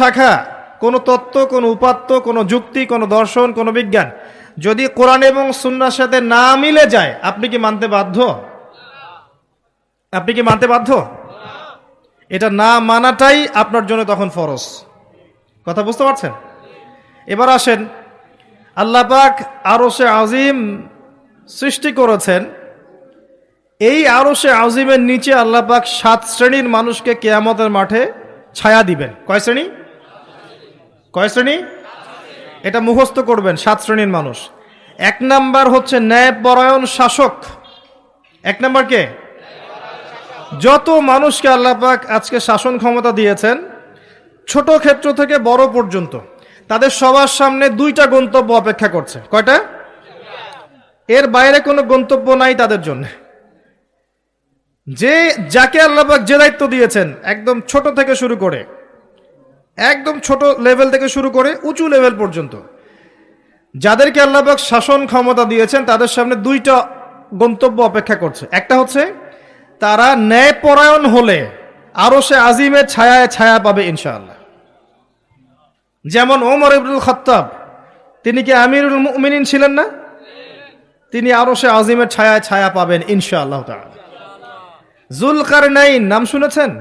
শাখা, কোনো তত্ত্ব, কোনো উপাত্ত, কোনো যুক্তি, কোনো দর্শন, কোনো বিজ্ঞান, যদি কোরআন এবং সুন্নার সাথে না মিলে যায়, আপনি কি মানতে বাধ্য? আপনি কি মানতে বাধ্য? এটা না মানাটাই আপনার জন্য তখন ফরজ। কথা বুঝতে পারছেন? এবার আসেন, আল্লাহ পাক আরও সে আজিম সৃষ্টি করেছেন। এই আরও সে আজিমের নিচে আল্লাহ পাক সাত শ্রেণির মানুষকে কেয়ামতের মাঠে ছায়া দিবেন। কয় শ্রেণি? কয় শ্রেণি? এটা মুখস্থ করবেন, সাত শ্রেণির মানুষ। এক নাম্বার হচ্ছে ন্যায়পরায়ণ শাসক। এক নাম্বার কে? যত মানুষকে আল্লাহ পাক আজকে শাসন ক্ষমতা দিয়েছেন, ছোট ক্ষেত্র থেকে বড় পর্যন্ত, তাদের সবার সামনে দুইটা গন্তব্য অপেক্ষা করছে। কয়টা? এর বাইরে কোনো গন্তব্য নাই তাদের জন্য। যে, যাকে আল্লাহবাক যে দায়িত্ব দিয়েছেন, একদম ছোট থেকে শুরু করে একদম ছোট লেভেল থেকে শুরু করে উঁচু লেভেল পর্যন্ত। যাদেরকে আল্লাহবাক শাসন ক্ষমতা দিয়েছেন, তাদের সামনে দুইটা গন্তব্য অপেক্ষা করছে। একটা হচ্ছে, তারা ন্যায়পরায়ণ হলে আরও সে আজিমের ছায়ায় ছায়া পাবে ইনশাআল্লাহ। যেমন ওমর ইবনুল খত্তাব, তিনি কি আমিরুল মুমিনিন ছিলেন না? তিনি আরও সে আজিমের ছায়ায় ছায়া পাবেন ইনশাআল্লাহ তাআলা। জুলকার নাইন নাম শুনেছেন?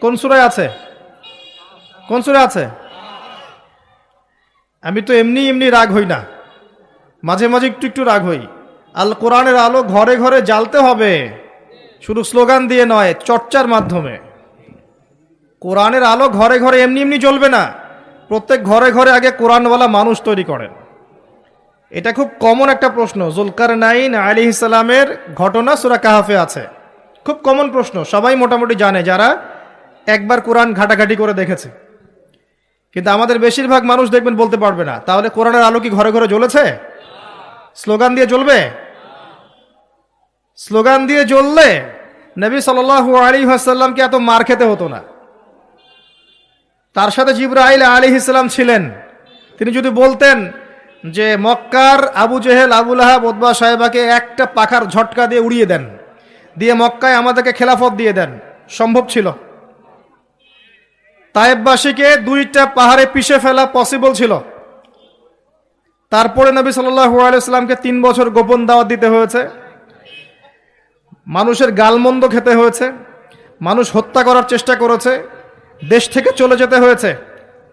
কোন সুরায় আছে? কোন সুরে আছে? আমি তো এমনি এমনি রাগ হই না। মাঝে মাঝে একটু একটু রাগ হই। আল কোরআনের আলো ঘরে ঘরে জ্বালতে হবে। শুধু স্লোগান দিয়ে নয়, চর্চার মাধ্যমে। কোরআনের আলো ঘরে ঘরে এমনি এমনি জ্বলবে না। প্রত্যেক ঘরে ঘরে আগে কোরআনওয়ালা মানুষ তৈরি করেন। এটা খুব কমন একটা প্রশ্ন। জুলকার নাইন আলী ইসলামের ঘটনা সুরা কাহাফে আছে। খুব কমন প্রশ্ন। সবাই মোটামুটি জানে যারা একবার কোরআন ঘাটাঘাটি করে দেখেছে। কিন্তু আমাদের বেশিরভাগ মানুষ দেখবেন বলতে পারবে না। তাহলে কোরআনের আলো কি ঘরে ঘরে জ্বলেছে? স্লোগান দিয়ে জ্বলবে? স্লোগান দিয়ে জ্বললে নবী সাল আলী হাসাল্লামকে এত মার খেতে হতো না। তার সাথে জিব্রাইল আলী ইসলাম ছিলেন। তিনি যদি বলতেন যে মক্কার আবু জেহেল আবুল আহাব ওদবা সাহেবাকে একটা পাখার ঝটকা দিয়ে উড়িয়ে দেন, দিয়ে মক্কায় আমাদেরকে খেলাফত দিয়ে দেন, সম্ভব ছিল? তায়েববাসীকে দুইটা পাহাড়ে পিষে ফেলা পসিবল ছিল। তারপরে নবী সাল্লামকে তিন বছর গোপন দাওয়াত দিতে হয়েছে। মানুষের গালমন্দ খেতে হয়েছে। মানুষ হত্যা করার চেষ্টা করেছে। দেশ থেকে চলে যেতে হয়েছে।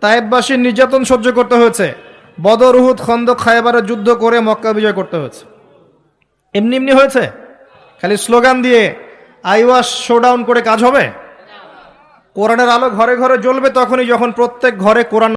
তায়েববাসীর নির্যাতন সহ্য করতে হয়েছে। বদর, উহুদ খায়বারে যুদ্ধ করে মক্কা বিজয় করতে হয়েছে। এমনি এমনি হয়েছে। খালি স্লোগান দিয়ে আইওয়াস শোডাউন করে কাজ হবে? কোরআনের আলো ঘরে ঘরে জ্বলবে তখনই যখন প্রত্যেক ঘরে কোরআন